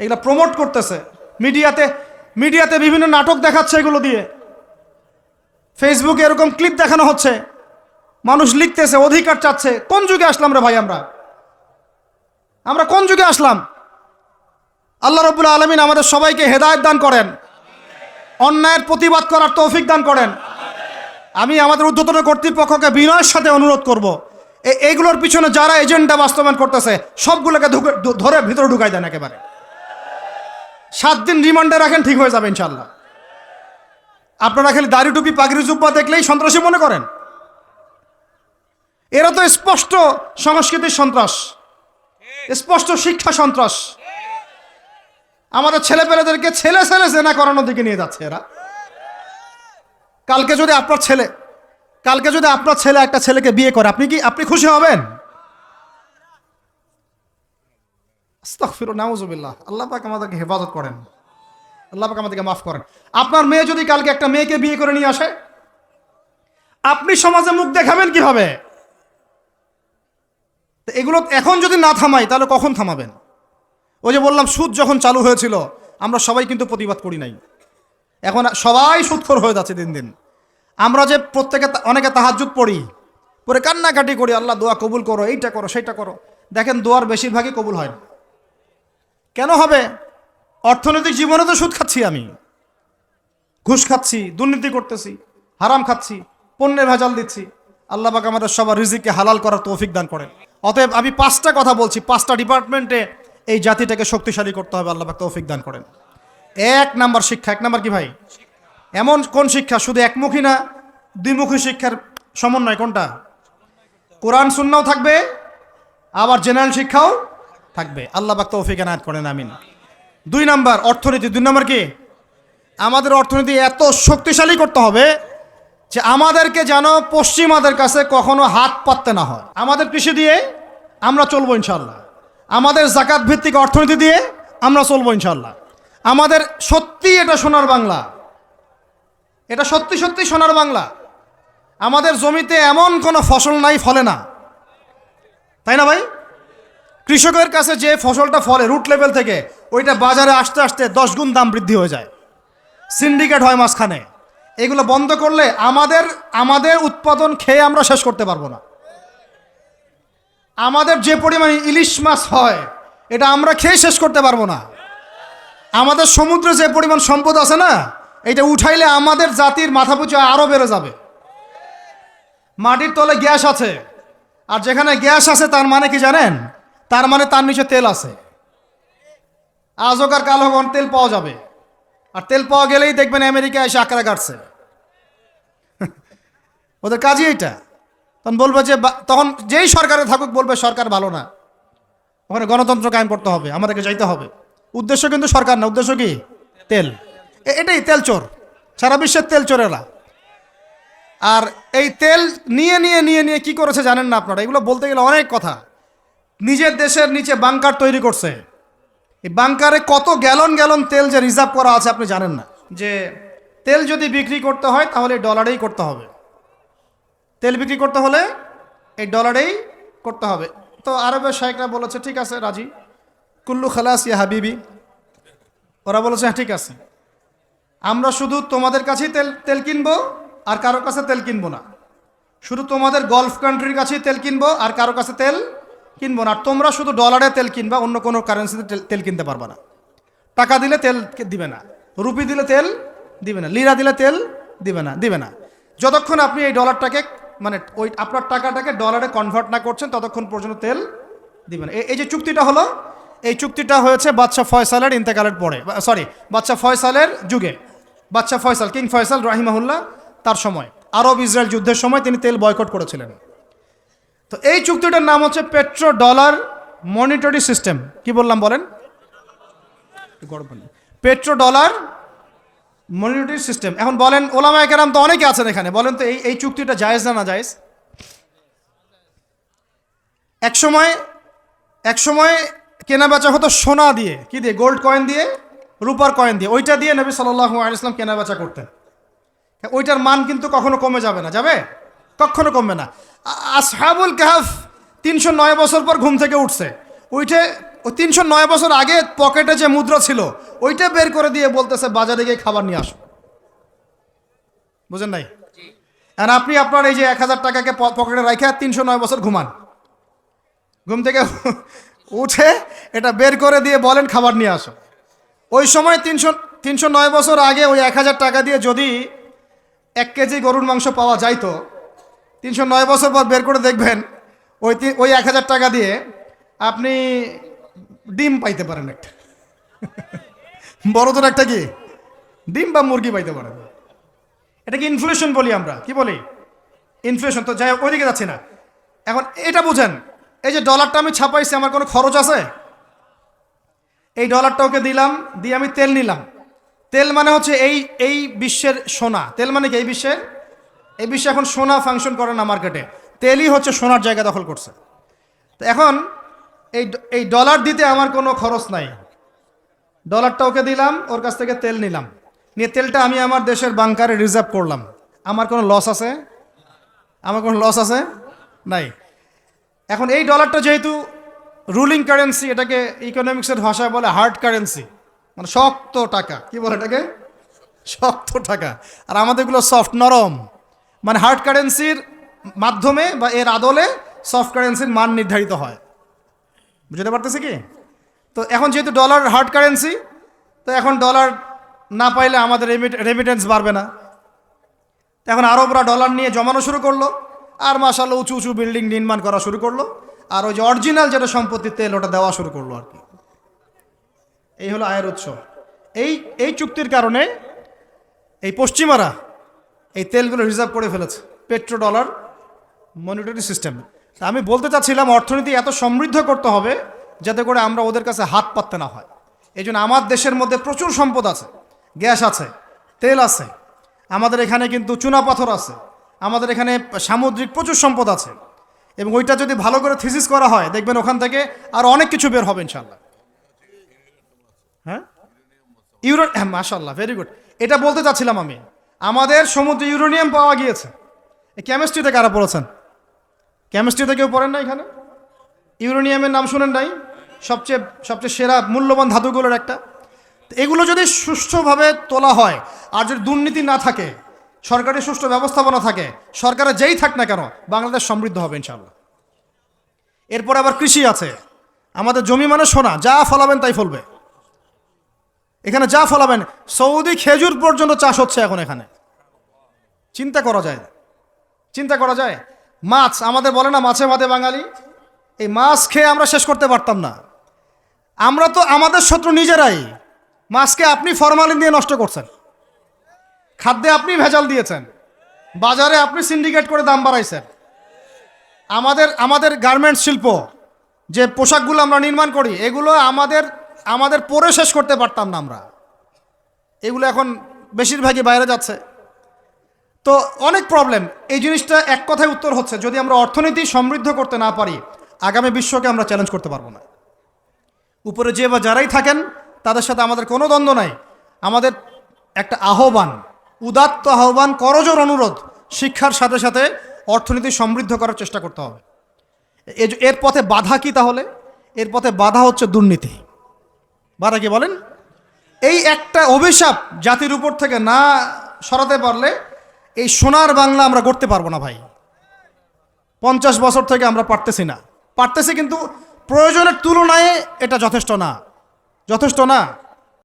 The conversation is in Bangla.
এগুলো প্রমোট করতেছে। মিডিয়াতে মিডিয়াতে বিভিন্ন নাটক দেখাচ্ছে এগুলো দিয়ে। ফেসবুকে এরকম ক্লিপ দেখানো হচ্ছে। মানুষ লিখতেছে, অধিকার চাচ্ছে। কোন যুগে আসলাম রে ভাই আমরা? আমরা কোন যুগে আসলাম? আল্লাহ রবুল্লা আলমিন আমাদের সবাইকে হেদায়ত দান করেন। অন্যায়ের প্রতিবাদ করার তৌফিক দান করেন। আমি আমাদের ঊর্ধ্বতন কর্তৃপক্ষকে বিনয়ের সাথে অনুরোধ করব। এইগুলোর পিছনে যারা এজেন্ডা বাস্তবায়ন করতেছে, সবগুলোকে ধরে ভিতরে ঢুকাই দেন একেবারে। সাত দিন রিমান্ডে রাখেন, ঠিক হয়ে যাবে ইনশাল্লাহ আপনারা খালি দাড়ি টুপি, পাগড়ি জুব্বা দেখলেই সন্ত্রাসী মনে করেন। এরা তো স্পষ্ট সংস্কৃতির সন্ত্রাস, স্পষ্ট শিক্ষা সন্ত্রাস। আমাদের ছেলেপেলেদেরকে ছেলে ছেলে জেনা করানোর দিকে নিয়ে যাচ্ছে এরা। কালকে যদি আপনার ছেলে, কালকে যদি আপনার ছেলে একটা ছেলেকে বিয়ে করে, আপনি কি, আপনি খুশি হবেন? আস্তাগফিরু নাউজুবিল্লাহ। আল্লাহ পাক আমাদেরকে হেফাজত করেন। আল্লাহ পাক আমাদেরকে মাফ করেন। আপনার মেয়ে যদি কালকে একটা মেয়েকে বিয়ে করে নিয়ে আসে, আপনি সমাজে মুখ দেখাবেন কীভাবে? তো এগুলো এখন যদি না থামাই, তাহলে কখন থামাবেন? ওই যে বললাম, সুদ যখন চালু হয়েছিল, আমরা সবাই কিন্তু প্রতিবাদ করি নাই। এখন সবাই সুদখোর হয়ে যাচ্ছে দিন দিন। আমরা যে প্রত্যেকে অনেকে তাহাজুদ পড়ি পরে কান্নাকাটি করি, আল্লাহ দোয়া কবুল করো, এইটা করো, সেইটা করো। দেখেন দোয়ার বেশিরভাগই কবুল হয় না। কেন হবে? অর্থনৈতিক জীবনে তো সুদ খাচ্ছি আমি। ঘুষ খাচ্ছি, দুর্নীতি করতেছি, হারাম খাচ্ছি, পণ্যের ভেজাল দিচ্ছি। আল্লাহ পাক আমাদের সবার রিজিককে হালাল করার তৌফিক দান করেন। অতএব আমি পাঁচটা কথা বলছি, পাঁচটা ডিপার্টমেন্টে এই জাতিটাকে শক্তিশালী করতে হবে, আল্লাহ পাক তৌফিক দান করেন। এক নাম্বার শিক্ষা, এক নাম্বার কি ভাই? এমন কোন শিক্ষা? শুধু একমুখী না, দ্বিমুখী শিক্ষার সমন্বয় কোনটা? কোরআন, সুন্নাও থাকবে, আবার জেনারেল শিক্ষাও থাকবে। আল্লাহ পাক তৌফিক এনায়ত করেন, আমিন। দুই নাম্বার, অর্থনীতি। দুই নাম্বার কি? আমাদের অর্থনীতি এত শক্তিশালী করতে হবে যে আমাদেরকে যেন পশ্চিমাদের কাছে কখনো হাত পাততে না হয়। আমাদের কৃষি দিয়ে আমরা চলবো ইনশাল্লাহ আমাদের জাকাত ভিত্তিক অর্থনীতি দিয়ে আমরা চলবো ইনশাল্লাহ আমাদের সত্যি এটা সোনার বাংলা। এটা সত্যি সত্যি সোনার বাংলা। আমাদের জমিতে এমন কোনো ফসল নাই, ফলে না। তাই না ভাই? কৃষকের কাছে যে ফসলটা ফলে রুট লেভেল থেকে, ওইটা বাজারে আসতে আসতে দশ গুণ দাম বৃদ্ধি হয়ে যায়। সিন্ডিকেট হয় মাঝখানে। এগুলো বন্ধ করলে আমাদের আমাদের উৎপাদন খেয়ে আমরা শেষ করতে পারব না। আমাদের যে পরিমাণ ইলিশ মাছ হয়, এটা আমরা খেয়ে শেষ করতে পারব না। আমাদের সমুদ্রে যে পরিমাণ সম্পদ আছে না, এটা উঠাইলে আমাদের জাতির মাথা পুচু আরও বেড়ে যাবে। মাটির তলে গ্যাস আছে, আর যেখানে গ্যাস আছে তার মানে কি জানেন? তার মানে তার নিচে তেল আছে। আজকার কাল হোক তেল পাওয়া যাবে। আর তেল পাওয়া গেলেই দেখবেন আমেরিকা এসে আঁকড়া কাটছে। ওদের কাজই এইটা। তখন বলবে যে তখন যেই সরকারে থাকুক বলবে, সরকার ভালো না। ওখানে গণতন্ত্র কায়েম করতে হবে, আমাদেরকে যাইতে হবে। উদ্দেশ্য কিন্তু সরকার না, উদ্দেশ্য কি? তেল। এটাই তেল চোর। সারা বিশ্বের তেল চোরেরা। আর এই তেল নিয়ে নিয়ে নিয়ে নিয়ে কি করেছে জানেন না আপনারা? এগুলো বলতে গেলে অনেক কথা। নিজের দেশের নিচে বাংকার তৈরি করছে। এই বাংকারে কত গ্যালন গ্যালন তেল যে রিজার্ভ করা আছে আপনি জানেন না। যে তেল যদি বিক্রি করতে হয় তাহলে ডলারেই করতে হবে। তেল বিক্রি করতে হলে এই ডলারেই করতে হবে। তো আরবের শাহেকরা বলেছে, ঠিক আছে, রাজি। কুল্লু খালাস ইয়া হাবিবি। ওরা বলেছে হ্যাঁ ঠিক আছে। আমরা শুধু তোমাদের কাছেই তেল তেল কিনবো আর কারোর কাছে তেল কিনবো না। শুধু তোমাদের গলফ কান্ট্রির কাছেই তেল কিনবো আর কারোর কাছে তেল কিনবো না। তোমরা শুধু ডলারে তেল কিনবা, অন্য কোনো কারেন্সিতে তেল- কিনতে পারবে না। টাকা দিলে তেল দিবে না। রুপি দিলে তেল দিবে না। লিরা দিলে তেল দিবে না। দিবে না। যতক্ষণ আপনি এই ডলারটাকে মানে ওই আপনার টাকাটাকে ডলারে কনভার্ট না করছেন, ততক্ষণ পর্যন্ত তেল দিবে না। এই যে চুক্তিটা হলো, এই চুক্তিটা হয়েছে বাদশাহ ফয়সালের ইন্তেকালের পরে সরি বাদশাহ ফয়সালের যুগে। বাদশাহ ফয়সাল, কিং ফয়সাল রাহিমাহুল্লাহ, তার সময়। আরব ইসরায়েল যুদ্ধের সময় তিনি তেল বয়কট করেছিলেন। তো এই চুক্তিটার নাম হচ্ছে পেট্রো ডলার মনিটরি সিস্টেম। কি বললাম বলেন? Petro dollar monetary system. এখন বলেন ওলামা কেরাম তো অনেকে আছেন এখানে। বলেন তো, এই এই চুক্তিটা জায়েজ না না জায়েজ? এক সময় এক সময় কেনা বেচা হতো সোনা দিয়ে। কি দিয়ে? গোল্ড কয়েন দিয়ে, রূপার কয়েন দিয়ে। ওইটা দিয়ে নবী সাল্লাহ আলাইসলাম কেনা বেচা করতেন। ওইটার মান কিন্তু কখনো কমে যাবে না। যাবে? কখনো কমবে না। আসহাবুল কাহাফ তিনশো নয় বছর পর ঘুম থেকে উঠছে। উঠে ওই তিনশো নয় বছর আগে পকেটে যে মুদ্রা ছিল ওইটা বের করে দিয়ে বলতেছে বাজারে গিয়ে খাবার নিয়ে আসো। বুঝেন নাই? আর আপনি আপনার এই যে এক হাজার টাকাকে পকেটে রাখে আর তিনশো নয় বছর ঘুমান। ঘুম থেকে উঠে এটা বের করে দিয়ে বলেন খাবার নিয়ে আসো। ওই সময় তিনশো তিনশো নয় বছর আগে ওই এক হাজার টাকা দিয়ে যদি এক কেজি গরুর মাংস পাওয়া যাইতো তিনশো নয় বছর পর বের করে দেখবেন, ওই ওই এক হাজার টাকা দিয়ে আপনি ডিম পাইতে পারেন একটা। বড়দের একটা কি? ডিম বা মুরগি পাইতে পারেন। এটা কি ইনফ্লেশন বলি আমরা? কি বলি? ইনফ্লেশন তো যাই হোক, ওইদিকে যাচ্ছি না। এখন এটা বুঝেন, এই যে ডলারটা আমি ছাপাইছি, আমার কোনো খরচ আছে? এই ডলারটা ওকে দিলাম, দিয়ে আমি তেল নিলাম। তেল মানে হচ্ছে এই এই বিশ্বের সোনা। তেল মানে কি? এই বিশ্বের এই বিশ্বে এখন সোনা ফাংশন করে না মার্কেটে। তেলই হচ্ছে সোনার জায়গা দখল করছে। তো এখন এই এই ডলার দিতে আমার কোনো খরচ নাই। ডলারটা ওকে দিলাম, ওর কাছ থেকে তেল নিলাম। নিয়ে তেলটা আমি আমার দেশের বাংকারে রিজার্ভ করলাম। আমার কোনো লস আছে? আমার কোনো লস আছে? নাই। এখন এই ডলারটা যেহেতু রুলিং কারেন্সি এটাকে ইকোনমিক্সের ভাষায় বলে হার্ড কারেন্সি মানে শক্ত টাকা। কি বলে এটাকে? শক্ত টাকা। আর আমাদেরগুলো সফট নরম। মানে হার্ড কারেন্সির মাধ্যমে বা এর আদলে সফট কারেন্সির মান নির্ধারিত হয়। বুঝতে পারতেছি কি? তো এখন যেহেতু ডলার হার্ড কারেন্সি তো এখন ডলার না পাইলে আমাদের রেমিটেন্স বাড়বে না। এখন আরবরা ডলার নিয়ে জমানো শুরু করল, আর মাসাল উঁচু উঁচু বিল্ডিং নির্মাণ করা শুরু করল, আর ওই যে অরিজিনাল যেটা সম্পত্তি তেল, ওটা দেওয়া শুরু করল আর কি। এই হলো আয়ের উৎস। এই এই চুক্তির কারণে এই পশ্চিমারা এই তেলগুলো রিজার্ভ করে ফেলেছে পেট্রো ডলার মনিটরি সিস্টেম। আমি বলতে চাচ্ছিলাম, অর্থনীতি এত সমৃদ্ধ করতে হবে যাতে করে আমরা ওদের কাছে হাত পাততে না হয়। এই জন্য আমার দেশের মধ্যে প্রচুর সম্পদ আছে, গ্যাস আছে, তেল আছে, আমাদের এখানে কিন্তু চুনাপাথর আছে, আমাদের এখানে সামুদ্রিক প্রচুর সম্পদ আছে। এবং ওইটা যদি ভালো করে থিসিস করা হয়, দেখবেন ওখান থেকে আর অনেক কিছু বের হবে ইনশাল্লাহ হ্যাঁ? ইউরো হ্যাঁ মাশাল্লাহ ভেরি গুড এটা বলতে চাচ্ছিলাম আমি আমাদের সমুদ্রে ইউরেনিয়াম পাওয়া গিয়েছে। কেমিস্ট্রিতে কারা পড়েছেন? কেমিস্ট্রিতে কেউ পড়েন না এখানে? ইউরেনিয়ামের নাম শুনেন নাই? সবচেয়ে সবচেয়ে সেরা মূল্যবান ধাতুগুলোর একটা। এগুলো যদি সুষ্ঠুভাবে তোলা হয়, আর যদি দুর্নীতি না থাকে সরকারি সুষ্ঠু ব্যবস্থাপনা থাকে, সরকারের যেই থাক না কেন, বাংলাদেশ সমৃদ্ধ হবে ইনশাল্লাহ এরপর আবার কৃষি আছে। আমাদের জমি মানে সোনা, যা ফলাবেন তাই ফলবে। এখানে যা ফলাবেন, সৌদি খেজুর পর্যন্ত চাষ হচ্ছে এখন এখানে। চিন্তা করা যায় চিন্তা করা যায়? মাছ, আমাদের বলে না মাছে ভাতে বাঙালি? এই মাছ খেয়ে আমরা শেষ করতে পারতাম না। আমরা তো আমাদের শত্রু নিজেরাই। মাছকে আপনি ফরমালিন দিয়ে নষ্ট করছেন। খাদ্যে আপনি ভেজাল দিয়েছেন। বাজারে আপনি সিন্ডিকেট করে দাম বাড়াইছেন। আমাদের আমাদের গার্মেন্টস শিল্প, যে পোশাকগুলো আমরা নির্মাণ করি, এগুলো আমাদের আমাদের পরে শেষ করতে পারতাম না আমরা। এগুলো এখন বেশিরভাগই বাইরে যাচ্ছে। তো অনেক প্রবলেম এই জিনিসটা এক কথায় উত্তর হচ্ছে, যদি আমরা অর্থনীতি সমৃদ্ধ করতে না পারি, আগামী বিশ্বকে আমরা চ্যালেঞ্জ করতে পারব না। উপরে যে বা যারাই থাকেন, তাদের সাথে আমাদের কোনো দ্বন্দ্ব নাই। আমাদের একটা আহ্বান, উদাত্ত আহ্বান, করজোর অনুরোধ, শিক্ষার সাথে সাথে অর্থনীতি সমৃদ্ধ করার চেষ্টা করতে হবে। এর পথে বাধা কি তাহলে? এর পথে বাধা হচ্ছে দুর্নীতি। বাধা কি বলেন, এই একটা অভিশাপ জাতির উপর থেকে না সরাতে পারলে এই সোনার বাংলা আমরা করতে পারব না ভাই। পঞ্চাশ বছর থেকে আমরা পারতেছি না। পারতেছি কিন্তু প্রয়োজনের তুলনায় এটা যথেষ্ট না। যথেষ্ট না।